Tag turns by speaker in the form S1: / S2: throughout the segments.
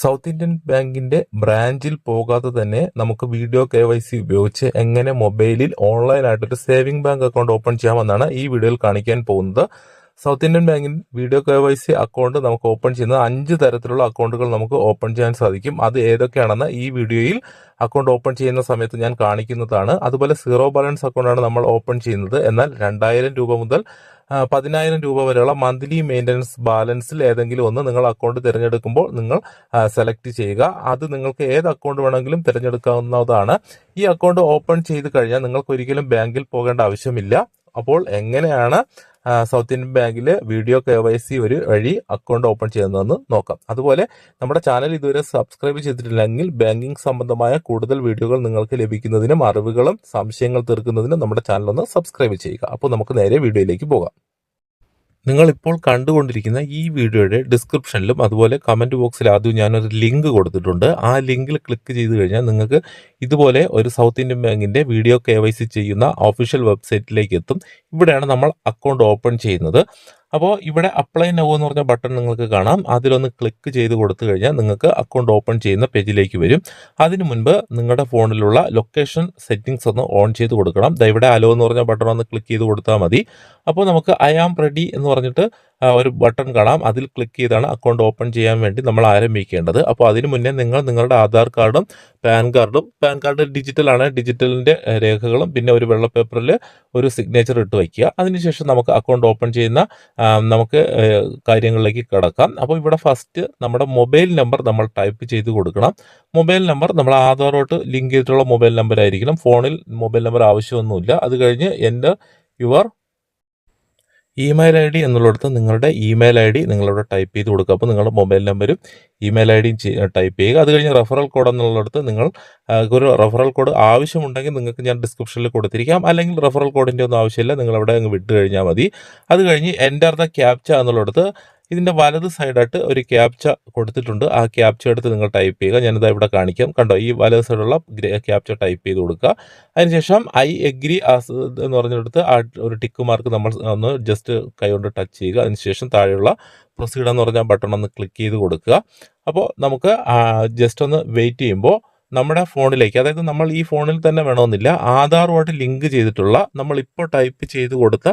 S1: South Indian ബാങ്കിന്റെ ബ്രാഞ്ചിൽ പോകാതെ തന്നെ നമുക്ക് വീഡിയോ കെ വൈ സി ഉപയോഗിച്ച് എങ്ങനെ മൊബൈലിൽ ഓൺലൈനായിട്ട് ഒരു സേവിംഗ് ബാങ്ക് അക്കൗണ്ട് ഓപ്പൺ ചെയ്യാമെന്നാണ് ഈ വീഡിയോയിൽ കാണിക്കാൻ പോകുന്നത്. സൗത്ത് ഇന്ത്യൻ ബാങ്കിൽ video K Y C account നമുക്ക് ഓപ്പൺ ചെയ്യുന്ന അഞ്ച് തരത്തിലുള്ള അക്കൗണ്ടുകൾ നമുക്ക് ഓപ്പൺ ചെയ്യാൻ സാധിക്കും. അത് ഏതൊക്കെയാണെന്ന് ഈ വീഡിയോയിൽ അക്കൗണ്ട് ഓപ്പൺ ചെയ്യുന്ന സമയത്ത് ഞാൻ കാണിക്കുന്നതാണ്. അതുപോലെ സീറോ ബാലൻസ് അക്കൗണ്ടാണ് നമ്മൾ ഓപ്പൺ ചെയ്യുന്നത്. എന്നാൽ രണ്ടായിരം രൂപ മുതൽ പതിനായിരം രൂപ വരെയുള്ള മന്ത്ലി മെയിന്റനൻസ് ബാലൻസിൽ ഏതെങ്കിലും ഒന്ന് നിങ്ങൾ അക്കൗണ്ട് തിരഞ്ഞെടുക്കുമ്പോൾ നിങ്ങൾ സെലക്ട് ചെയ്യുക. അത് നിങ്ങൾക്ക് ഏത് അക്കൗണ്ട് വേണമെങ്കിലും തിരഞ്ഞെടുക്കാവുന്നതാണ്. ഈ അക്കൗണ്ട് ഓപ്പൺ ചെയ്ത് കഴിഞ്ഞാൽ നിങ്ങൾക്ക് ഒരിക്കലും ബാങ്കിൽ പോകേണ്ട ആവശ്യമില്ല. അപ്പോൾ എങ്ങനെയാണ് സൗത്ത് ഇന്ത്യൻ ബാങ്കിൽ വീഡിയോ കെ വൈ സി ഒരു വഴി അക്കൗണ്ട് ഓപ്പൺ ചെയ്യുന്നതെന്ന് നോക്കാം. അതുപോലെ നമ്മുടെ ചാനൽ ഇതുവരെ സബ്സ്ക്രൈബ് ചെയ്തിട്ടില്ലെങ്കിൽ ബാങ്കിങ് സംബന്ധമായ കൂടുതൽ വീഡിയോകൾ നിങ്ങൾക്ക് ലഭിക്കുന്നതിനും അറിവുകളും സംശയങ്ങൾ തീർക്കുന്നതിനും നമ്മുടെ ചാനൽ ഒന്ന് സബ്സ്ക്രൈബ് ചെയ്യുക. അപ്പോൾ നമുക്ക് നേരെ വീഡിയോയിലേക്ക് പോകാം. നിങ്ങൾ ഇപ്പോൾ കണ്ടുകൊണ്ടിരിക്കുന്ന ഈ വീഡിയോയുടെ ഡിസ്ക്രിപ്ഷനിലും അതുപോലെ കമന്റ് ബോക്സിൽ ആദ്യം ഞാനൊരു ലിങ്ക് കൊടുത്തിട്ടുണ്ട്. ആ ലിങ്കിൽ ക്ലിക്ക് ചെയ്ത് കഴിഞ്ഞാൽ നിങ്ങൾക്ക് ഇതുപോലെ ഒരു സൗത്ത് ഇന്ത്യൻ ബാങ്കിന്റെ വീഡിയോ കെ ചെയ്യുന്ന ഒഫീഷ്യൽ വെബ്സൈറ്റിലേക്ക് എത്തും. ഇവിടെയാണ് നമ്മൾ അക്കൗണ്ട് ഓപ്പൺ ചെയ്യുന്നത്. അപ്പോൾ ഇവിടെ അപ്ലൈ നൗ എന്ന് പറഞ്ഞ ബട്ടൺ നിങ്ങൾക്ക് കാണാം. അതിലൊന്ന് ക്ലിക്ക് ചെയ്ത് കൊടുത്തു കഴിഞ്ഞാൽ നിങ്ങൾക്ക് അക്കൗണ്ട് ഓപ്പൺ ചെയ്യുന്ന പേജിലേക്ക് വരും. അതിനു മുൻപ് നിങ്ങളുടെ ഫോണിലുള്ള ലൊക്കേഷൻ സെറ്റിംഗ്സ് ഒന്ന് ഓൺ ചെയ്ത് കൊടുക്കണം. ഇവിടെ അലോ എന്ന് പറഞ്ഞ ബട്ടൺ ഒന്ന് ക്ലിക്ക് ചെയ്ത് കൊടുത്താൽ മതി. അപ്പോൾ നമുക്ക് ഐ ആം റെഡി എന്ന് പറഞ്ഞിട്ട് ഒരു ബട്ടൺ കാണാം. അതിൽ ക്ലിക്ക് ചെയ്താണ് അക്കൗണ്ട് ഓപ്പൺ ചെയ്യാൻ വേണ്ടി നമ്മൾ ആരംഭിക്കേണ്ടത്. അപ്പോൾ അതിന് മുന്നേ നിങ്ങൾ നിങ്ങളുടെ ആധാർ കാർഡും പാൻ കാർഡും പാൻ കാർഡ് ഡിജിറ്റലാണ് ഡിജിറ്റലിന്റെ രേഖകളും പിന്നെ ഒരു വെള്ള പേപ്പറിൽ ഒരു സിഗ്നേച്ചർ ഇട്ട് വയ്ക്കുക. അതിനുശേഷം നമുക്ക് അക്കൗണ്ട് ഓപ്പൺ ചെയ്യുന്ന നമുക്ക് കാര്യങ്ങളിലേക്ക് കിടക്കാം. അപ്പോൾ ഇവിടെ ഫസ്റ്റ് നമ്മുടെ മൊബൈൽ നമ്പർ നമ്മൾ ടൈപ്പ് ചെയ്ത് കൊടുക്കണം. മൊബൈൽ നമ്പർ നമ്മൾ ആധാറോട്ട് ലിങ്ക് ചെയ്തിട്ടുള്ള മൊബൈൽ നമ്പർ ആയിരിക്കണം. ഫോണിൽ മൊബൈൽ നമ്പർ ആവശ്യമൊന്നുമില്ല. അത് കഴിഞ്ഞ് എന്റെ യുവർ ഇമെയിൽ ഐ ഡി എന്നുള്ളിടത്ത് നിങ്ങളുടെ ഇമെയിൽ ഐ ഡി നിങ്ങളിവിടെ ടൈപ്പ് ചെയ്ത് കൊടുക്കുക. അപ്പോൾ നിങ്ങളുടെ മൊബൈൽ നമ്പരും ഇമെയിൽ ഐ ഡിയും ടൈപ്പ് ചെയ്യുക. അത് കഴിഞ്ഞ് റെഫറൽ കോഡ് എന്നുള്ളടത്ത് നിങ്ങൾ ഒരു റെഫറൽ കോഡ് ആവശ്യമുണ്ടെങ്കിൽ നിങ്ങൾക്ക് ഞാൻ ഡിസ്ക്രിപ്ഷനിൽ കൊടുത്തിരിക്കാം. അല്ലെങ്കിൽ റെഫറൽ കോഡിന്റെ ഒന്നും ആവശ്യമില്ല. നിങ്ങളവിടെ അങ്ങ് വിട്ട് കഴിഞ്ഞാൽ മതി. അത് കഴിഞ്ഞ് എന്റർ ദ ക്യാപ്ച എന്നുള്ളിടത്ത് ഇതിന്റെ വലത് സൈഡായിട്ട് ഒരു ക്യാപ്ച കൊടുത്തിട്ടുണ്ട്. ആ ക്യാപ്ച എടുത്ത് നിങ്ങൾ ടൈപ്പ് ചെയ്യുക. ഞാനിതാ ഇവിടെ കാണിക്കാം. കണ്ടോ ഈ വലത് സൈഡുള്ള ക്യാപ്ച ടൈപ്പ് ചെയ്ത് കൊടുക്കുക. അതിനുശേഷം ഐ എഗ്രി ആസ് എന്ന് പറഞ്ഞെടുത്ത് ആ ഒരു ടിക്ക് മാർക്ക് നമ്മൾ ഒന്ന് ജസ്റ്റ് കൈകൊണ്ട് ടച്ച് ചെയ്യുക. അതിനുശേഷം താഴെയുള്ള പ്രൊസീഡ് എന്ന് പറഞ്ഞ ബട്ടൺ ഒന്ന് ക്ലിക്ക് ചെയ്ത് കൊടുക്കുക. അപ്പോൾ നമുക്ക് ജസ്റ്റ് ഒന്ന് വെയിറ്റ് ചെയ്യുമ്പോൾ നമ്മുടെ ഫോണിലേക്ക് അതായത് നമ്മൾ ഈ ഫോണിൽ തന്നെ വേണമെന്നില്ല ആധാറുമായിട്ട് ലിങ്ക് ചെയ്തിട്ടുള്ള നമ്മൾ ഇപ്പോൾ ടൈപ്പ് ചെയ്ത് കൊടുത്ത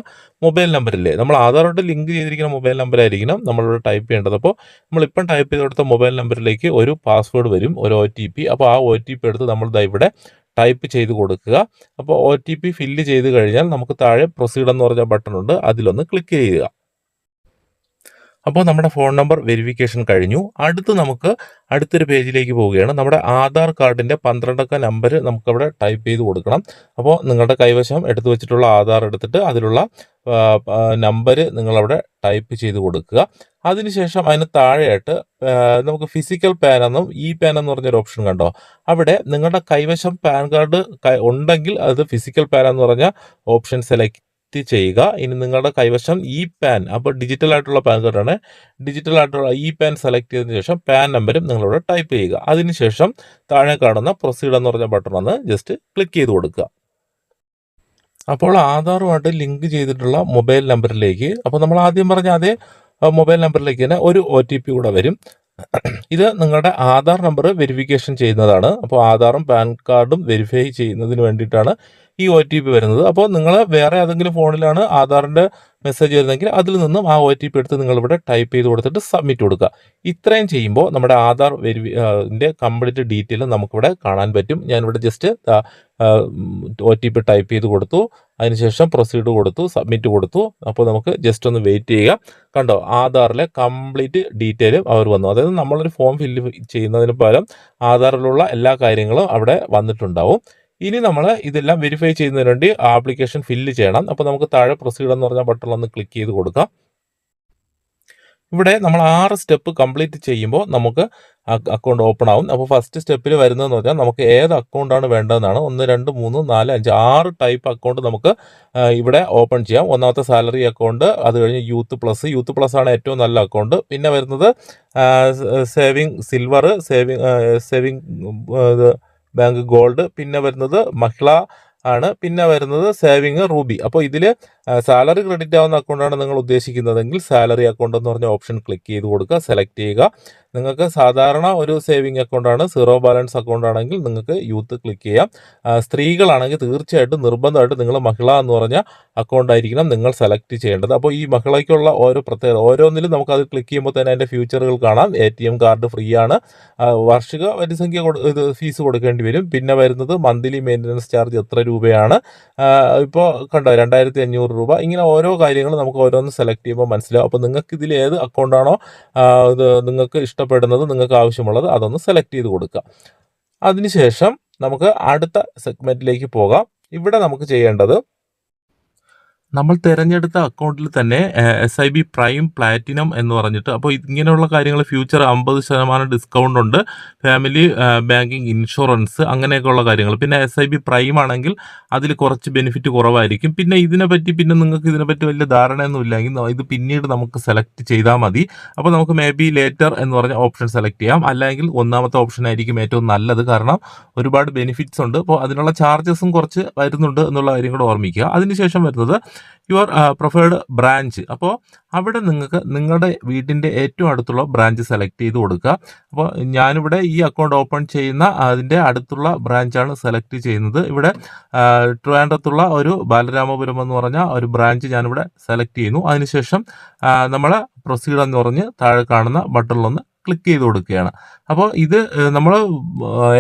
S1: മൊബൈൽ നമ്പറില്ലേ? നമ്മൾ ആധാറുമായിട്ട് ലിങ്ക് ചെയ്തിരിക്കുന്ന മൊബൈൽ നമ്പറായിരിക്കണം നമ്മളിവിടെ ടൈപ്പ് ചെയ്യേണ്ടത്. അപ്പോൾ നമ്മളിപ്പം ടൈപ്പ് ചെയ്ത് കൊടുത്ത മൊബൈൽ നമ്പറിലേക്ക് ഒരു പാസ്വേഡ് വരും ഒരു ഒ ടി പി. അപ്പോൾ ആ ഒ ടി പി എടുത്ത് നമ്മൾ ഇവിടെ ടൈപ്പ് ചെയ്ത് കൊടുക്കുക. അപ്പോൾ ഒ ടി പി ഫില്ല് ചെയ്ത് കഴിഞ്ഞാൽ നമുക്ക് താഴെ പ്രൊസീഡ് എന്ന് പറഞ്ഞ ബട്ടൺ ഉണ്ട് അതിലൊന്ന് ക്ലിക്ക് ചെയ്യുക. അപ്പോൾ നമ്മുടെ ഫോൺ നമ്പർ വെരിഫിക്കേഷൻ കഴിഞ്ഞു. അടുത്ത് നമുക്ക് അടുത്തൊരു പേജിലേക്ക് പോവുകയാണ്. നമ്മുടെ ആധാർ കാർഡിന്റെ പന്ത്രണ്ടക്ക നമ്പർ നമുക്കവിടെ ടൈപ്പ് ചെയ്ത് കൊടുക്കണം. അപ്പോൾ നിങ്ങളുടെ കൈവശം എടുത്തു വെച്ചിട്ടുള്ള ആധാർ എടുത്തിട്ട് അതിലുള്ള നമ്പർ നിങ്ങളവിടെ ടൈപ്പ് ചെയ്ത് കൊടുക്കുക. അതിനുശേഷം അതിന് താഴെയായിട്ട് നമുക്ക് ഫിസിക്കൽ പാൻ എന്നും ഇ പാൻ എന്ന് പറഞ്ഞൊരു ഓപ്ഷൻ കണ്ടോ? അവിടെ നിങ്ങളുടെ കൈവശം പാൻ കാർഡ് ഉണ്ടെങ്കിൽ അത് ഫിസിക്കൽ പാൻ എന്ന് പറഞ്ഞ ഓപ്ഷൻ സെലക്ട് ചെയ്യുക. ഇനി നിങ്ങളുടെ കൈവശം ഇ പാൻ. അപ്പോൾ ഡിജിറ്റൽ ആയിട്ടുള്ള പാൻ കാർഡാണ് ഡിജിറ്റൽ ആയിട്ടുള്ള ഇ പാൻ സെലക്ട് ചെയ്തതിനു ശേഷം പാൻ നമ്പരും നിങ്ങളിവിടെ ടൈപ്പ് ചെയ്യുക. അതിനുശേഷം താഴെ കാണുന്ന പ്രൊസീഡ് എന്ന് പറഞ്ഞ ബട്ടൺ ഒന്ന് ജസ്റ്റ് ക്ലിക്ക് ചെയ്ത് കൊടുക്കുക. അപ്പോൾ ആധാറുമായിട്ട് ലിങ്ക് ചെയ്തിട്ടുള്ള മൊബൈൽ നമ്പറിലേക്ക് അപ്പോൾ നമ്മൾ ആദ്യം പറഞ്ഞ അതേ മൊബൈൽ നമ്പറിലേക്ക് തന്നെ ഒരു ഒ ടി പി കൂടെ വരും. ഇത് നിങ്ങളുടെ ആധാർ നമ്പർ വെരിഫിക്കേഷൻ ചെയ്യുന്നതാണ്. അപ്പോൾ ആധാറും പാൻ കാർഡും വെരിഫൈ ചെയ്യുന്നതിന് വേണ്ടിയിട്ടാണ് ഈ ഒ ടി പി വരുന്നത്. അപ്പോൾ നിങ്ങൾ വേറെ ഏതെങ്കിലും ഫോണിലാണ് ആധാറിന്റെ മെസ്സേജ് വരുന്നതെങ്കിൽ അതിൽ നിന്നും ആ ഒ ടി പി എടുത്ത് നിങ്ങളിവിടെ ടൈപ്പ് ചെയ്ത് കൊടുത്തിട്ട് സബ്മിറ്റ് കൊടുക്കുക. ഇത്രയും ചെയ്യുമ്പോൾ നമ്മുടെ ആധാർ വെരിഫിന്റെ കംപ്ലീറ്റ് ഡീറ്റെയിൽ നമുക്കിവിടെ കാണാൻ പറ്റും. ഞാനിവിടെ just O T P type ചെയ്ത് കൊടുത്തു. അതിനുശേഷം പ്രൊസീഡ് കൊടുത്തു സബ്മിറ്റ് കൊടുത്തു. അപ്പോൾ നമുക്ക് ജസ്റ്റ് ഒന്ന് വെയിറ്റ് ചെയ്യുക. കണ്ടോ ആധാറിലെ കംപ്ലീറ്റ് ഡീറ്റെയിൽ അവർ വന്നു. അതായത് നമ്മളൊരു ഫോം ഫില്ല് ചെയ്യുന്നതിന് പകരം ആധാറിലുള്ള എല്ലാ കാര്യങ്ങളും അവിടെ വന്നിട്ടുണ്ടാവും. ഇനി നമ്മൾ ഇതെല്ലാം വെരിഫൈ ചെയ്യുന്നതിന് വേണ്ടി ആപ്ലിക്കേഷൻ ഫില്ല് ചെയ്യണം. അപ്പോൾ നമുക്ക് താഴെ പ്രൊസീഡ് എന്ന് പറഞ്ഞ ബട്ടൺ ഒന്ന് ക്ലിക്ക് ചെയ്ത് കൊടുക്കാം. ഇവിടെ നമ്മൾ ആറ് സ്റ്റെപ്പ് കംപ്ലീറ്റ് ചെയ്യുമ്പോൾ നമുക്ക് അക്കൗണ്ട് ഓപ്പൺ ആവും. അപ്പോൾ ഫസ്റ്റ് സ്റ്റെപ്പിൽ വരുന്നതെന്ന് പറഞ്ഞാൽ നമുക്ക് ഏത് അക്കൗണ്ടാണ് വേണ്ടതെന്നാണ്. ഒന്ന് രണ്ട് മൂന്ന് നാല് അഞ്ച് ആറ് ടൈപ്പ് അക്കൗണ്ട് നമുക്ക് ഇവിടെ ഓപ്പൺ ചെയ്യാം. ഒന്നാമത്തെ സാലറി അക്കൗണ്ട് അത് കഴിഞ്ഞ് യൂത്ത് പ്ലസ് യൂത്ത് പ്ലസ് ആണ് ഏറ്റവും നല്ല അക്കൗണ്ട് പിന്നെ വരുന്നത് saving silver saving saving bank gold പിന്നെ വരുന്നത് മഹിള ആണ് പിന്നെ വരുന്നത് സേവിങ് റൂബി. അപ്പോൾ ഇതിൽ സാലറി ക്രെഡിറ്റ് ആവുന്ന അക്കൗണ്ടാണ് നിങ്ങൾ ഉദ്ദേശിക്കുന്നതെങ്കിൽ സാലറി അക്കൗണ്ട് എന്ന് പറഞ്ഞ ഓപ്ഷൻ ക്ലിക്ക് ചെയ്ത് കൊടുക്കുക സെലക്ട് ചെയ്യുക. നിങ്ങൾക്ക് സാധാരണ ഒരു സേവിങ് അക്കൗണ്ടാണ് സീറോ ബാലൻസ് അക്കൗണ്ട് ആണെങ്കിൽ നിങ്ങൾക്ക് യൂത്ത് ക്ലിക്ക് ചെയ്യാം. സ്ത്രീകളാണെങ്കിൽ തീർച്ചയായിട്ടും നിർബന്ധമായിട്ട് നിങ്ങൾ മഹിള എന്ന് പറഞ്ഞ അക്കൗണ്ട് ആയിരിക്കണം നിങ്ങൾ സെലക്ട് ചെയ്യേണ്ടത്. അപ്പോൾ ഈ മഹിളയ്ക്കുള്ള ഓരോ പ്രത്യേകത ഓരോന്നിലും നമുക്ക് അത് ക്ലിക്ക് ചെയ്യുമ്പോൾ തന്നെ അതിന്റെ ഫ്യൂച്ചറുകൾ കാണാം. A T M card free ആണ്. വാർഷിക വരിസംഖ്യ സംഖ്യ ഇത് ഫീസ് കൊടുക്കേണ്ടി വരും. പിന്നെ വരുന്നത് മന്ത്ലി മെയിന്റനൻസ് ചാർജ് എത്ര രൂപയാണ്? ഇപ്പോൾ കണ്ടോ രണ്ടായിരത്തി അഞ്ഞൂറ് രൂപ. ഇങ്ങനെ ഓരോ കാര്യങ്ങളും നമുക്ക് ഓരോന്ന് സെലക്ട് ചെയ്യുമ്പോൾ മനസ്സിലാവും. അപ്പോൾ നിങ്ങൾക്ക് ഇതിൽ ഏത് അക്കൗണ്ടാണോ ഇത് നിങ്ങൾക്ക് ഇഷ്ടപ്പെടുന്നത് നിങ്ങൾക്ക് ആവശ്യമുള്ളത് അതൊന്ന് സെലക്ട് ചെയ്ത് കൊടുക്കുക അതിനുശേഷം നമുക്ക് അടുത്ത സെഗ്മെന്റിലേക്ക് പോകാം. ഇവിടെ നമുക്ക് ചെയ്യേണ്ടത് നമ്മൾ തിരഞ്ഞെടുത്ത അക്കൗണ്ടിൽ തന്നെ S I B prime platinum എന്ന് പറഞ്ഞിട്ട് അപ്പോൾ ഇങ്ങനെയുള്ള കാര്യങ്ങൾ ഫ്യൂച്ചർ അമ്പത് ശതമാനം ഡിസ്കൗണ്ട് ഉണ്ട്. ഫാമിലി ബാങ്കിങ് ഇൻഷുറൻസ് അങ്ങനെയൊക്കെയുള്ള കാര്യങ്ങൾ. പിന്നെ എസ് ഐ ബി പ്രൈം ആണെങ്കിൽ അതിൽ കുറച്ച് ബെനിഫിറ്റ് കുറവായിരിക്കും. പിന്നെ ഇതിനെപ്പറ്റി പിന്നെ നിങ്ങൾക്ക് ഇതിനെപ്പറ്റി വലിയ ധാരണയൊന്നും ഇല്ലെങ്കിൽ ഇത് പിന്നീട് നമുക്ക് സെലക്ട് ചെയ്താൽ മതി. അപ്പോൾ നമുക്ക് മേ ബി ലേറ്റർ എന്ന് പറഞ്ഞ ഓപ്ഷൻ സെലക്ട് ചെയ്യാം. അല്ലെങ്കിൽ ഒന്നാമത്തെ ഓപ്ഷൻ ആയിരിക്കും ഏറ്റവും നല്ലത്. കാരണം ഒരുപാട് ബെനിഫിറ്റ്സ് ഉണ്ട്. അപ്പോൾ അതിനുള്ള ചാർജസും കുറച്ച് വരുന്നുണ്ട് എന്നുള്ള കാര്യം കൂടെ ഓർമ്മിക്കുക. അതിനുശേഷം വരുന്നത് യുവർ പ്രിഫേർഡ് ബ്രാഞ്ച് അപ്പോൾ അവിടെ നിങ്ങൾക്ക് നിങ്ങളുടെ വീടിന്റെ ഏറ്റവും അടുത്തുള്ള ബ്രാഞ്ച് സെലക്ട് ചെയ്ത് കൊടുക്കുക. അപ്പോൾ ഞാനിവിടെ ഈ അക്കൗണ്ട് ഓപ്പൺ ചെയ്യുന്ന അതിന്റെ അടുത്തുള്ള ബ്രാഞ്ചാണ് സെലക്ട് ചെയ്യുന്നത്. ഇവിടെ ട്രിവാൻഡ്രത്തുള്ള ഒരു ബാലരാമപുരം എന്ന് പറഞ്ഞ ഒരു ബ്രാഞ്ച് ഞാനിവിടെ സെലക്ട് ചെയ്യുന്നു. അതിനുശേഷം നമ്മൾ പ്രൊസീഡ് എന്ന് പറഞ്ഞ് താഴെ കാണുന്ന ബട്ടണിലൊന്ന് ക്ലിക്ക് ചെയ്ത് കൊടുക്കുകയാണ്. അപ്പോൾ ഇത് നമ്മൾ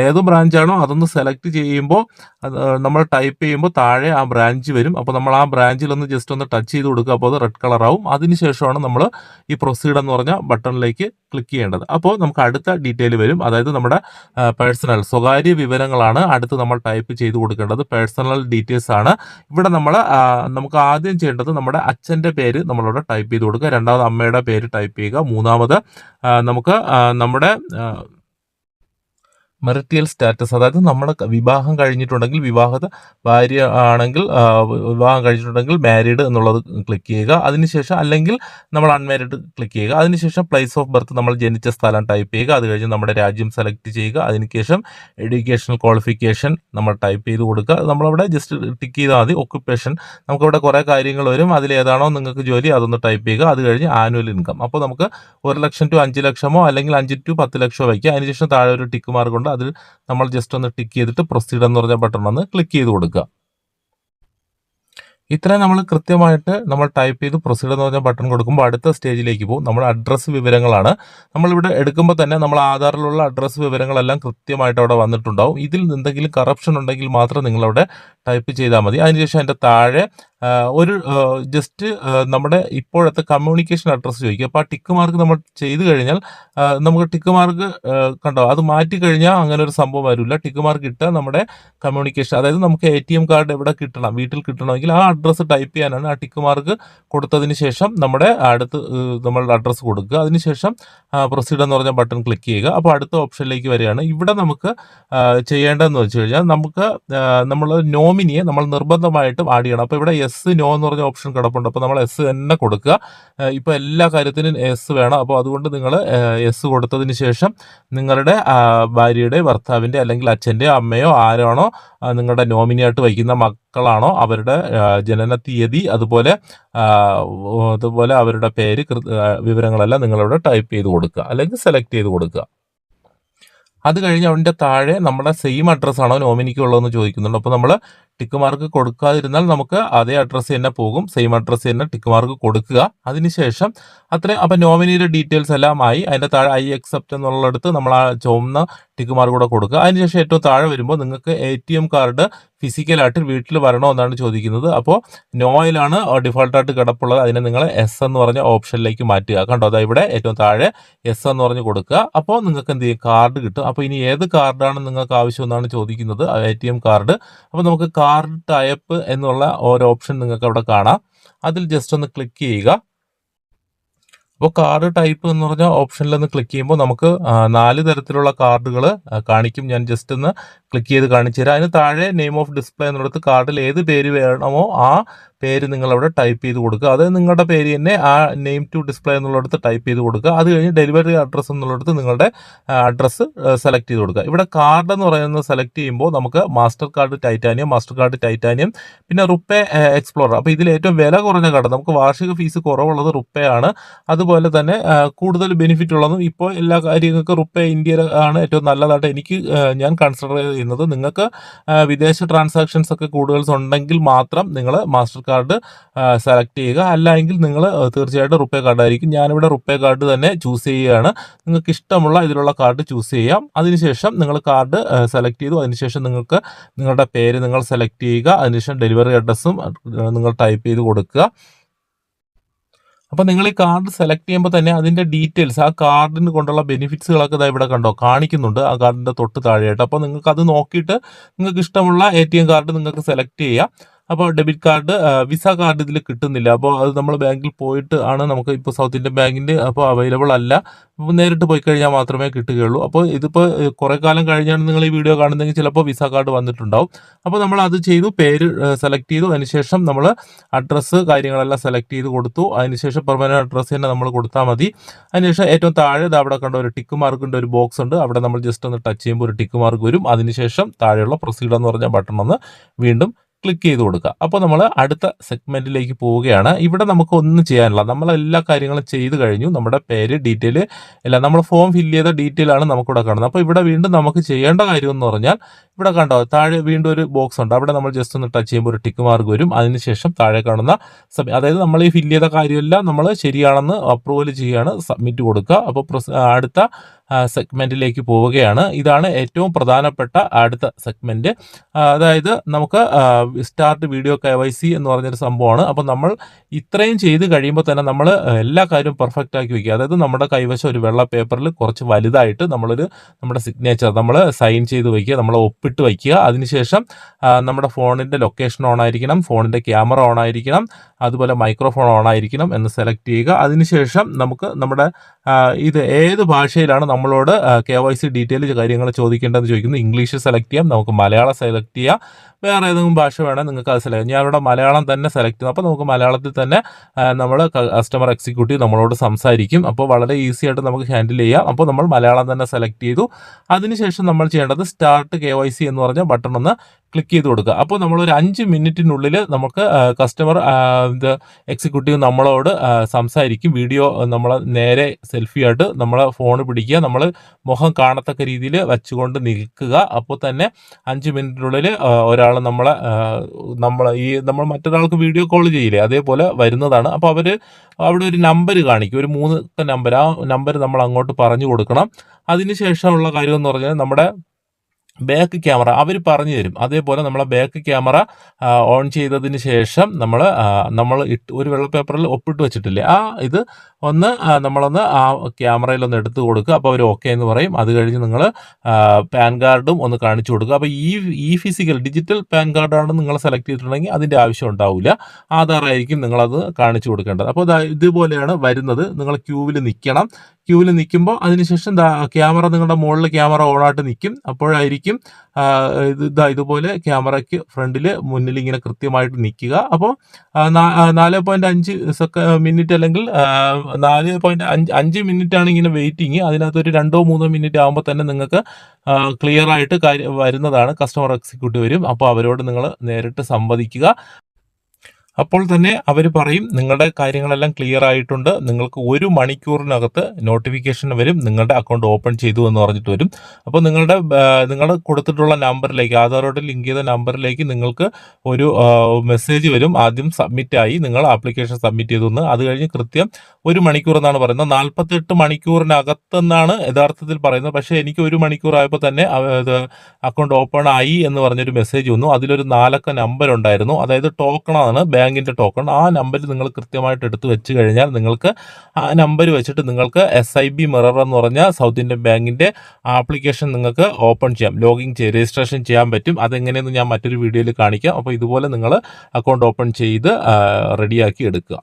S1: ഏത് ബ്രാഞ്ചാണോ അതൊന്ന് സെലക്ട് ചെയ്യുമ്പോൾ നമ്മൾ ടൈപ്പ് ചെയ്യുമ്പോൾ താഴെ ആ ബ്രാഞ്ച് വരും. അപ്പോൾ നമ്മൾ ആ ബ്രാഞ്ചിൽ ഒന്ന് ജസ്റ്റ് ഒന്ന് ടച്ച് ചെയ്ത് കൊടുക്കുക. അപ്പോൾ അത് റെഡ് കളറാവും അതിനുശേഷമാണ് നമ്മൾ ഈ പ്രൊസീഡ് എന്ന് പറഞ്ഞ ബട്ടണിലേക്ക് ക്ലിക്ക് ചെയ്യേണ്ടത്. അപ്പോൾ നമുക്ക് അടുത്ത ഡീറ്റെയിൽ വരും. അതായത് നമ്മുടെ പേഴ്സണൽ സ്വകാര്യ വിവരങ്ങളാണ് അടുത്ത് നമ്മൾ ടൈപ്പ് ചെയ്ത് കൊടുക്കേണ്ടത്. പേഴ്സണൽ ഡീറ്റെയിൽസ് ആണ്. ഇവിടെ നമ്മൾ നമുക്ക് ആദ്യം ചെയ്യേണ്ടത് നമ്മുടെ അച്ഛന്റെ പേര് നമ്മളിവിടെ ടൈപ്പ് ചെയ്ത് കൊടുക്കുക. രണ്ടാമത് അമ്മയുടെ പേര് ടൈപ്പ് ചെയ്യുക. മൂന്നാമത് നമുക്ക് നമ്മുടെ മെറിറ്റിയൽ സ്റ്റാറ്റസ് അതായത് നമ്മുടെ വിവാഹം കഴിഞ്ഞിട്ടുണ്ടെങ്കിൽ വിവാഹത ഭാര്യ ആണെങ്കിൽ വിവാഹം കഴിഞ്ഞിട്ടുണ്ടെങ്കിൽ മാരീഡ് എന്നുള്ളത് ക്ലിക്ക് ചെയ്യുക. അതിനുശേഷം അല്ലെങ്കിൽ നമ്മൾ അൺമാരീഡ് ക്ലിക്ക് ചെയ്യുക. അതിനുശേഷം പ്ലേസ് ഓഫ് ബർത്ത് നമ്മൾ ജനിച്ച സ്ഥലം ടൈപ്പ് ചെയ്യുക. അത് കഴിഞ്ഞ് നമ്മുടെ രാജ്യം സെലക്ട് ചെയ്യുക. അതിനുശേഷം എഡ്യൂക്കേഷണൽ ക്വാളിഫിക്കേഷൻ നമ്മൾ ടൈപ്പ് ചെയ്ത് കൊടുക്കുക. നമ്മളവിടെ ജസ്റ്റ് ടിക്ക് ചെയ്താൽ മതി. ഒക്യുപ്പേഷൻ നമുക്കിവിടെ കുറേ കാര്യങ്ങൾ വരും. അതിലേതാണോ നിങ്ങൾക്ക് ജോലി അതൊന്ന് ടൈപ്പ് ചെയ്യുക. അത് കഴിഞ്ഞ് ആനുവൽ ഇൻകം അപ്പോൾ നമുക്ക് ഒരു ലക്ഷം ടു അഞ്ച് ലക്ഷമോ അല്ലെങ്കിൽ അഞ്ച് ടു പത്ത് ലക്ഷമോ വയ്ക്കുക അതിനുശേഷം താഴെ ഒരു ടിക്ക് മാർക്ക് ഉണ്ട് അതിൽ നമ്മൾ ജസ്റ്റ് ഒന്ന് ടിക്ക് ചെയ്തിട്ട് പ്രൊസീഡ് എന്ന് പറഞ്ഞ ബട്ടൺ ഒന്ന് ക്ലിക്ക് ചെയ്ത് കൊടുക്കുക. ഇത്രയും നമ്മൾ കൃത്യമായിട്ട് നമ്മൾ ടൈപ്പ് ചെയ്ത് പ്രൊസീഡ് എന്ന് പറഞ്ഞ ബട്ടൺ കൊടുക്കുമ്പോൾ അടുത്ത സ്റ്റേജിലേക്ക് പോകും. നമ്മുടെ അഡ്രസ്സ് വിവരങ്ങളാണ്. നമ്മളിവിടെ എടുക്കുമ്പോൾ തന്നെ നമ്മൾ ആധാറിലുള്ള അഡ്രസ്സ് വിവരങ്ങളെല്ലാം കൃത്യമായിട്ട് അവിടെ വന്നിട്ടുണ്ടാവും. ഇതിൽ എന്തെങ്കിലും കറപ്ഷൻ ഉണ്ടെങ്കിൽ മാത്രം നിങ്ങളവിടെ ടൈപ്പ് ചെയ്താൽ മതി. അതിനുശേഷം അതിന്റെ താഴെ ഒരു ജസ്റ്റ് നമ്മുടെ ഇപ്പോഴത്തെ കമ്മ്യൂണിക്കേഷൻ അഡ്രസ്സ് ചോദിക്കും അപ്പോൾ ആ ടിക്ക് മാർക്ക് നമ്മൾ ചെയ്ത് കഴിഞ്ഞാൽ നമുക്ക് ടിക്ക് മാർക്ക് കണ്ടോ അത് മാറ്റി കഴിഞ്ഞാൽ അങ്ങനെ ഒരു സംഭവം വരില്ല. ടിക്ക് മാർക്ക് ഇട്ടാൽ നമ്മുടെ കമ്മ്യൂണിക്കേഷൻ അതായത് നമുക്ക് എ ടി എം കാർഡ് എവിടെ കിട്ടണം വീട്ടിൽ കിട്ടണമെങ്കിൽ ആ അഡ്രസ്സ് ടൈപ്പ് ചെയ്യാനാണ് ആ ടിക്ക് മാർക്ക് കൊടുത്തതിന് ശേഷം നമ്മുടെ അടുത്ത് നമ്മളുടെ അഡ്രസ്സ് കൊടുക്കുക. അതിനുശേഷം പ്രൊസീഡ് എന്ന് പറഞ്ഞ ബട്ടൺ ക്ലിക്ക് ചെയ്യുക. അപ്പോൾ അടുത്ത ഓപ്ഷനിലേക്ക് വരികയാണ്. ഇവിടെ നമുക്ക് ചെയ്യേണ്ടതെന്ന് വെച്ച് കഴിഞ്ഞാൽ നമുക്ക് നമ്മൾ നോമിനിയെ നമ്മൾ നിർബന്ധമായിട്ടും ആഡ് ചെയ്യണം. അപ്പോൾ ഇവിടെ എസ് നോ എന്ന് പറഞ്ഞ ഓപ്ഷൻ കിടപ്പുണ്ട്. അപ്പോൾ നമ്മൾ എസ് തന്നെ കൊടുക്കുക. ഇപ്പോൾ എല്ലാ കാര്യത്തിനും എസ് വേണം. അപ്പോൾ അതുകൊണ്ട് നിങ്ങൾ എസ് കൊടുത്തതിന് ശേഷം നിങ്ങളുടെ ഭാര്യയുടെ ഭർത്താവിന്റെ അല്ലെങ്കിൽ അച്ഛന്റെ അമ്മയോ ആരാണോ നിങ്ങളുടെ നോമിനി ആയിട്ട് വയ്ക്കുന്ന മക്കളാണോ അവരുടെ ജനന തീയതി അതുപോലെ അതുപോലെ അവരുടെ പേര് വിവരങ്ങളെല്ലാം നിങ്ങളിവിടെ ടൈപ്പ് ചെയ്ത് കൊടുക്കുക. അല്ലെങ്കിൽ സെലക്ട് ചെയ്ത് കൊടുക്കുക. അത് കഴിഞ്ഞ് അവന്റെ താഴെ നമ്മുടെ സെയിം അഡ്രസ്സാണോ നോമിനിക്ക് ഉള്ളതെന്ന് ചോദിക്കുന്നുണ്ട്. അപ്പോൾ നമ്മൾ ടിക്ക് മാർക്ക് കൊടുക്കാതിരുന്നാൽ നമുക്ക് അതേ അഡ്രസ്സ് തന്നെ പോകും. സെയിം അഡ്രസ്സ് തന്നെ ടിക്ക് മാർക്ക് കൊടുക്കുക. അതിനുശേഷം അത്രയും അപ്പം നോമിനിയുടെ ഡീറ്റെയിൽസ് എല്ലാം ആയി അതിന്റെ താഴെ ഐ അക്സെപ്റ്റ് എന്നുള്ളടുത്ത് നമ്മൾ ആ ചുവന്ന ടിക്ക് മാർക്ക് കൂടെ കൊടുക്കുക. അതിനുശേഷം ഏറ്റവും താഴെ വരുമ്പോൾ നിങ്ങൾക്ക് എ ടി എം കാർഡ് ഫിസിക്കലായിട്ട് വീട്ടിൽ വരണോ എന്നാണ് ചോദിക്കുന്നത്. അപ്പോൾ നോയിലാണ് ഡിഫോൾട്ടായിട്ട് കിടപ്പുള്ളത്. അതിനെ നിങ്ങൾ എസ് എന്ന് പറഞ്ഞ ഓപ്ഷനിലേക്ക് മാറ്റുക. കണ്ടോ? അതാ ഇവിടെ ഏറ്റവും താഴെ എസ് എന്ന് പറഞ്ഞ് കൊടുക്കുക. അപ്പോൾ നിങ്ങൾക്ക് എന്ത് ചെയ്യും? കാർഡ് കിട്ടും. അപ്പോൾ ഇനി ഏത് കാർഡാണ് നിങ്ങൾക്ക് ആവശ്യം എന്നാണ് ചോദിക്കുന്നത്? എ ടി എം കാർഡ് അപ്പോൾ നമുക്ക് കാർഡ് ടൈപ്പ് എന്നുള്ള ഒരു ഓപ്ഷൻ നിങ്ങൾക്ക് അവിടെ കാണാം. അതിൽ ജസ്റ്റ് ഒന്ന് ക്ലിക്ക് ചെയ്യുക. അപ്പോൾ കാർഡ് ടൈപ്പ് എന്ന് പറഞ്ഞ ഓപ്ഷനിൽ ഒന്ന് ക്ലിക്ക് ചെയ്യുമ്പോൾ നമുക്ക് നാല് തരത്തിലുള്ള കാർഡുകൾ കാണിക്കും. ഞാൻ ജസ്റ്റ് ഒന്ന് ക്ലിക്ക് ചെയ്ത് കാണിച്ചു തരാം അതിന് താഴെ നെയിം ഓഫ് ഡിസ്പ്ലേ എന്നുള്ളത് കാർഡിൽ ഏത് പേര് വേണമോ ആ പേര് നിങ്ങളവിടെ ടൈപ്പ് ചെയ്ത് കൊടുക്കുക. അത് നിങ്ങളുടെ പേര് തന്നെ ആ നെയിം ടു ഡിസ്പ്ലേ എന്നുള്ളിടത്ത് ടൈപ്പ് ചെയ്ത് കൊടുക്കുക. അത് കഴിഞ്ഞ് ഡെലിവറി അഡ്രസ്സ് എന്നുള്ളിടത്ത് നിങ്ങളുടെ അഡ്രസ്സ് സെലക്ട് ചെയ്ത് കൊടുക്കുക. ഇവിടെ കാർഡ് എന്ന് പറയുന്നത് സെലക്ട് ചെയ്യുമ്പോൾ നമുക്ക് Mastercard titanium Mastercard titanium പിന്നെ റുപ്പേ എക്സ്പ്ലോറർ അപ്പോൾ ഇതിൽ ഏറ്റവും വില കുറഞ്ഞ കാർഡ് നമുക്ക് വാർഷിക ഫീസ് കുറവുള്ളത് റുപ്പേ ആണ്. അതുപോലെ തന്നെ കൂടുതൽ ബെനിഫിറ്റ് ഉള്ളതും ഇപ്പോൾ എല്ലാ കാര്യങ്ങൾക്കും റുപ്പേ ഇന്ത്യയിൽ ആണ് ഏറ്റവും നല്ലതായിട്ട് എനിക്ക് ഞാൻ കൺസിഡർ ചെയ്യുന്നത്. നിങ്ങൾക്ക് വിദേശ ട്രാൻസാക്ഷൻസ് ഒക്കെ കൂടുതൽ ഉണ്ടെങ്കിൽ മാത്രം നിങ്ങൾ മാസ്റ്റർ കാർഡ് സെലക്ട് ചെയ്യുക. അല്ലെങ്കിൽ നിങ്ങൾ തീർച്ചയായിട്ടും റുപ്പേ കാർഡായിരിക്കും ഞാനിവിടെ റുപ്പേ കാർഡ് തന്നെ ചൂസ് ചെയ്യുകയാണ്. നിങ്ങൾക്ക് ഇഷ്ടമുള്ള ഇതിലുള്ള കാർഡ് ചൂസ് ചെയ്യാം. അതിനുശേഷം നിങ്ങൾ കാർഡ് സെലക്ട് ചെയ്തു. അതിനുശേഷം നിങ്ങൾക്ക് നിങ്ങളുടെ പേര് നിങ്ങൾ സെലക്ട് ചെയ്യുക. അതിനുശേഷം ഡെലിവറി അഡ്രസ്സും നിങ്ങൾ ടൈപ്പ് ചെയ്ത് കൊടുക്കുക. അപ്പോൾ നിങ്ങൾ ഈ കാർഡ് സെലക്ട് ചെയ്യുമ്പോൾ തന്നെ അതിന്റെ ഡീറ്റെയിൽസ് ആ കാർഡിന് കൊണ്ടുള്ള ബെനിഫിറ്റ്സുകളൊക്കെ ഇതാ ഇവിടെ കണ്ടോ? കാണിക്കുന്നുണ്ട് ആ കാർഡിന്റെ തൊട്ട് താഴെയായിട്ട്. അപ്പോൾ നിങ്ങൾക്ക് അത് നോക്കിയിട്ട് നിങ്ങൾക്ക് ഇഷ്ടമുള്ള എ കാർഡ് നിങ്ങൾക്ക് സെലക്ട് ചെയ്യാം. അപ്പോൾ ഡെബിറ്റ് കാർഡ് വിസ കാർഡ് ഇതിൽ കിട്ടുന്നില്ല. അപ്പോൾ അത് നമ്മൾ ബാങ്കിൽ പോയിട്ട് ആണ് നമുക്ക് ഇപ്പോൾ സൗത്ത് ഇന്ത്യൻ ബാങ്കിന്റെ അപ്പോൾ അവൈലബിൾ അല്ല. അപ്പോൾ നേരിട്ട് പോയി കഴിഞ്ഞാൽ മാത്രമേ കിട്ടുകയുള്ളൂ. അപ്പോൾ ഇതിപ്പോൾ കുറേ കാലം കഴിഞ്ഞാണ് നിങ്ങൾ ഈ വീഡിയോ കാണുന്നതെങ്കിൽ ചിലപ്പോൾ വിസ കാർഡ് വന്നിട്ടുണ്ടാവും. അപ്പോൾ നമ്മൾ അത് ചെയ്തു പേര് സെലക്ട് ചെയ്തു. അതിനുശേഷം നമ്മൾ അഡ്രസ്സ് കാര്യങ്ങളെല്ലാം സെലക്ട് ചെയ്ത് കൊടുത്തു. അതിനുശേഷം പെർമനന്റ് അഡ്രസ്സ് തന്നെ നമ്മൾ കൊടുത്താൽ മതി. അതിനുശേഷം ഏറ്റവും താഴെ ഇത് അവിടെ കണ്ട ഒരു ടിക്ക് മാർക്കിന്റെ ഒരു ബോക്സ് ഉണ്ട്. അവിടെ നമ്മൾ ജസ്റ്റ് ഒന്ന് ടച്ച് ചെയ്യുമ്പോൾ ഒരു ടിക്ക് മാർക്ക് വരും. അതിനുശേഷം താഴെയുള്ള പ്രൊസീഡ് എന്ന് പറഞ്ഞ ബട്ടൺ ഒന്ന് വീണ്ടും ക്ലിക്ക് ചെയ്ത് കൊടുക്കുക അപ്പോൾ നമ്മൾ അടുത്ത സെഗ്മെന്റിലേക്ക് പോവുകയാണ്. ഇവിടെ നമുക്ക് ഒന്നും ചെയ്യാനില്ല. നമ്മൾ എല്ലാ കാര്യങ്ങളും ചെയ്ത് കഴിഞ്ഞു. നമ്മുടെ പേര് ഡീറ്റെയിൽ എല്ലാം. നമ്മൾ ഫോം ഫില്ല് ചെയ്ത ഡീറ്റെയിൽ ആണ് നമുക്കിവിടെ കാണുന്നത്. അപ്പോൾ ഇവിടെ വീണ്ടും നമുക്ക് ചെയ്യേണ്ട കാര്യം എന്ന് പറഞ്ഞാൽ ഇവിടെ കണ്ടോ താഴെ വീണ്ടും ഒരു ബോക്സ് ഉണ്ട്. അവിടെ നമ്മൾ ജസ്റ്റ് ഒന്ന് ടച്ച് ചെയ്യുമ്പോൾ ഒരു ടിക്ക് മാർക്ക് വരും. അതിനുശേഷം താഴെ കാണുന്ന സബ്മിറ്റ് അതായത് നമ്മൾ ഈ ഫില്ല് ചെയ്ത കാര്യമെല്ലാം നമ്മൾ ശരിയാണെന്ന് അപ്രൂവൽ ചെയ്യാണ് സബ്മിറ്റ് കൊടുക്കുക. അപ്പോൾ അടുത്ത സെഗ്മെന്റിലേക്ക് പോവുകയാണ്. ഇതാണ് ഏറ്റവും പ്രധാനപ്പെട്ട അടുത്ത സെഗ്മെന്റ് അതായത് നമുക്ക് start video K Y C എന്ന് പറഞ്ഞൊരു സംഭവമാണ്. അപ്പോൾ നമ്മൾ ഇത്രയും ചെയ്ത് കഴിയുമ്പോൾ തന്നെ നമ്മൾ എല്ലാ കാര്യവും പെർഫെക്റ്റ് ആക്കി വയ്ക്കുക അതായത് നമ്മുടെ കൈവശം ഒരു വെള്ള പേപ്പറിൽ കുറച്ച് വലുതായിട്ട് നമ്മളൊരു നമ്മുടെ സിഗ്നേച്ചർ നമ്മൾ സൈൻ ചെയ്ത് വയ്ക്കുക നമ്മൾ ഒപ്പിട്ട് വയ്ക്കുക. അതിനുശേഷം നമ്മുടെ ഫോണിന്റെ ലൊക്കേഷൻ ഓൺ ആയിരിക്കണം ഫോണിന്റെ ക്യാമറ ഓൺ ആയിരിക്കണം അതുപോലെ മൈക്രോഫോൺ ഓൺ ആയിരിക്കണം എന്ന് സെലക്ട് ചെയ്യുക. അതിനുശേഷം നമുക്ക് നമ്മുടെ ഇത് ഏത് ഭാഷയിലാണ് നമ്മളോട് കെ വൈ സി ഡീറ്റെയിൽ കാര്യങ്ങൾ ചോദിക്കേണ്ടതെന്ന് ചോദിക്കുന്നു. ഇംഗ്ലീഷ് സെലക്ട് ചെയ്യാം. നമുക്ക് മലയാളം സെലക്ട് ചെയ്യാം. വേറെ ഏതെങ്കിലും ഭാഷ വേണേൽ നിങ്ങൾക്ക് അത് സെലക്ട് ഞാൻ ഇവിടെ മലയാളം തന്നെ സെലക്ട് ചെയ്യുന്നു. അപ്പോൾ നമുക്ക് മലയാളത്തിൽ തന്നെ നമ്മൾ കസ്റ്റമർ എക്സിക്യൂട്ടീവ് നമ്മളോട് സംസാരിക്കും. അപ്പോൾ വളരെ ഈസി ആയിട്ട് നമുക്ക് ഹാൻഡിൽ ചെയ്യാം. അപ്പോൾ നമ്മൾ മലയാളം തന്നെ സെലക്ട് ചെയ്തു. അതിനുശേഷം നമ്മൾ ചെയ്യേണ്ടത് സ്റ്റാർട്ട് കെ വൈ സി എന്ന് പറഞ്ഞ ബട്ടൺ ഒന്ന് ക്ലിക്ക് ചെയ്ത് കൊടുക്കുക. അപ്പോൾ നമ്മൾ ഒരു അഞ്ച് മിനിറ്റിനുള്ളിൽ നമുക്ക് കസ്റ്റമർ ഇത് എക്സിക്യൂട്ടീവ് നമ്മളോട് സംസാരിക്കും. വീഡിയോ നമ്മൾ നേരെ സെൽഫി ആയിട്ട് നമ്മളെ ഫോൺ പിടിക്കുക. നമ്മൾ മുഖം കാണത്തക്ക രീതിയിൽ വെച്ചുകൊണ്ട് നിൽക്കുക. അപ്പോൾ തന്നെ അഞ്ച് മിനിറ്റിനുള്ളിൽ ഒരാൾ നമ്മളെ നമ്മൾ ഈ നമ്മൾ മറ്റൊരാൾക്ക് വീഡിയോ കോൾ ചെയ്യില്ലേ അതേപോലെ വരുന്നതാണ്. അപ്പോൾ അവർ അവിടെ ഒരു നമ്പർ കാണിക്കും. ഒരു മൂന്ന് നമ്പർ ആ നമ്പർ നമ്മൾ അങ്ങോട്ട് പറഞ്ഞു കൊടുക്കണം. അതിനുശേഷമുള്ള കാര്യം എന്ന് പറഞ്ഞാൽ നമ്മുടെ ബാക്ക് ക്യാമറ അവർ പറഞ്ഞു തരും. അതേപോലെ നമ്മളെ ബാക്ക് ക്യാമറ ഓൺ ചെയ്തതിന് ശേഷം നമ്മൾ നമ്മൾ ഇട്ട് ഒരു വെള്ള പേപ്പറിൽ ഒപ്പിട്ട് വെച്ചിട്ടില്ലേ? ആ ഇത് ഒന്ന് നമ്മളൊന്ന് ആ ക്യാമറയിലൊന്ന് എടുത്തു കൊടുക്കുക. അപ്പോൾ അവർ ഓക്കെ എന്ന് പറയും. അത് കഴിഞ്ഞ് നിങ്ങൾ പാൻ കാർഡും ഒന്ന് കാണിച്ചു കൊടുക്കുക. അപ്പോൾ ഈ ഈ ഫിസിക്കൽ ഡിജിറ്റൽ പാൻ കാർഡാണ് നിങ്ങൾ സെലക്ട് ചെയ്തിട്ടുണ്ടെങ്കിൽ അതിന്റെ ആവശ്യം ഉണ്ടാവില്ല. ആധാർ ആയിരിക്കും നിങ്ങളത് കാണിച്ചു കൊടുക്കേണ്ടത്. അപ്പോൾ ഇതുപോലെയാണ് വരുന്നത്. നിങ്ങൾ ക്യൂവിൽ നിൽക്കണം. ക്യൂവിൽ നിൽക്കുമ്പോൾ അതിനുശേഷം ക്യാമറ നിങ്ങളുടെ മുകളിൽ ക്യാമറ ഓണായിട്ട് നിൽക്കും. അപ്പോഴായിരിക്കും ഇത് ഇതാ ഇതുപോലെ ക്യാമറയ്ക്ക് ഫ്രണ്ടിൽ മുന്നിൽ ഇങ്ങനെ കൃത്യമായിട്ട് നിൽക്കുക. അപ്പോൾ നാല് പോയിന്റ് അഞ്ച് സെക്ക മിനിറ്റ് അല്ലെങ്കിൽ നാല് പോയിന്റ് അഞ്ച് അഞ്ച് മിനിറ്റ് ആണ് ഇങ്ങനെ വെയിറ്റിംഗ് അതിനകത്ത് ഒരു രണ്ടോ മൂന്നോ മിനിറ്റ് ആകുമ്പോൾ തന്നെ നിങ്ങൾക്ക് ക്ലിയർ ആയിട്ട് കാര്യം വരുന്നതാണ്. കസ്റ്റമർ എക്സിക്യൂട്ടീവ് വരും. അപ്പോൾ അവരോട് നിങ്ങൾ നേരിട്ട് സംവദിക്കുക. അപ്പോൾ തന്നെ അവർ പറയും നിങ്ങളുടെ കാര്യങ്ങളെല്ലാം ക്ലിയർ ആയിട്ടുണ്ട്. നിങ്ങൾക്ക് ഒരു മണിക്കൂറിനകത്ത് നോട്ടിഫിക്കേഷൻ വരും. നിങ്ങളുടെ അക്കൗണ്ട് ഓപ്പൺ ചെയ്തു എന്ന് പറഞ്ഞിട്ട് വരും. അപ്പോൾ നിങ്ങളുടെ നിങ്ങൾ കൊടുത്തിട്ടുള്ള നമ്പറിലേക്ക് ആധാറോട് ലിങ്ക് ചെയ്ത നമ്പറിലേക്ക് നിങ്ങൾക്ക് ഒരു മെസ്സേജ് വരും. ആദ്യം സബ്മിറ്റ് ആയി നിങ്ങൾ ആപ്ലിക്കേഷൻ സബ്മിറ്റ് ചെയ്തു എന്ന്. അത് കഴിഞ്ഞ് കൃത്യം ഒരു മണിക്കൂർ എന്നാണ് പറയുന്നത്. നാൽപ്പത്തെട്ട് മണിക്കൂറിനകത്തെന്നാണ് യഥാർത്ഥത്തിൽ പറയുന്നത്. പക്ഷേ എനിക്ക് ഒരു മണിക്കൂർ ആയപ്പോൾ തന്നെ അക്കൗണ്ട് ഓപ്പൺ ആയി എന്ന് പറഞ്ഞൊരു മെസ്സേജ് വന്നു. അതിലൊരു നാലക്ക നമ്പർ ഉണ്ടായിരുന്നു. അതായത് ടോക്കണാണ് ബാങ്കിന്റെ ടോക്കൺ ആ നമ്പർ നിങ്ങൾ കൃത്യമായിട്ട് എടുത്തു വെച്ച് കഴിഞ്ഞാൽ നിങ്ങൾക്ക് ആ നമ്പർ വെച്ചിട്ട് നിങ്ങൾക്ക് എസ് ഐ ബി മിറർ എന്ന് പറഞ്ഞ സൗത്ത് ഇന്ത്യൻ ബാങ്കിന്റെ ആപ്ലിക്കേഷൻ നിങ്ങൾക്ക് ഓപ്പൺ ചെയ്യാം. ലോഗിൻ ചെയ്ത് രജിസ്ട്രേഷൻ ചെയ്യാൻ പറ്റും. അതെങ്ങനെയെന്ന് ഞാൻ മറ്റൊരു വീഡിയോയിൽ കാണിക്കാം. അപ്പോൾ ഇതുപോലെ നിങ്ങൾ അക്കൗണ്ട് ഓപ്പൺ ചെയ്ത് റെഡിയാക്കി എടുക്കുക.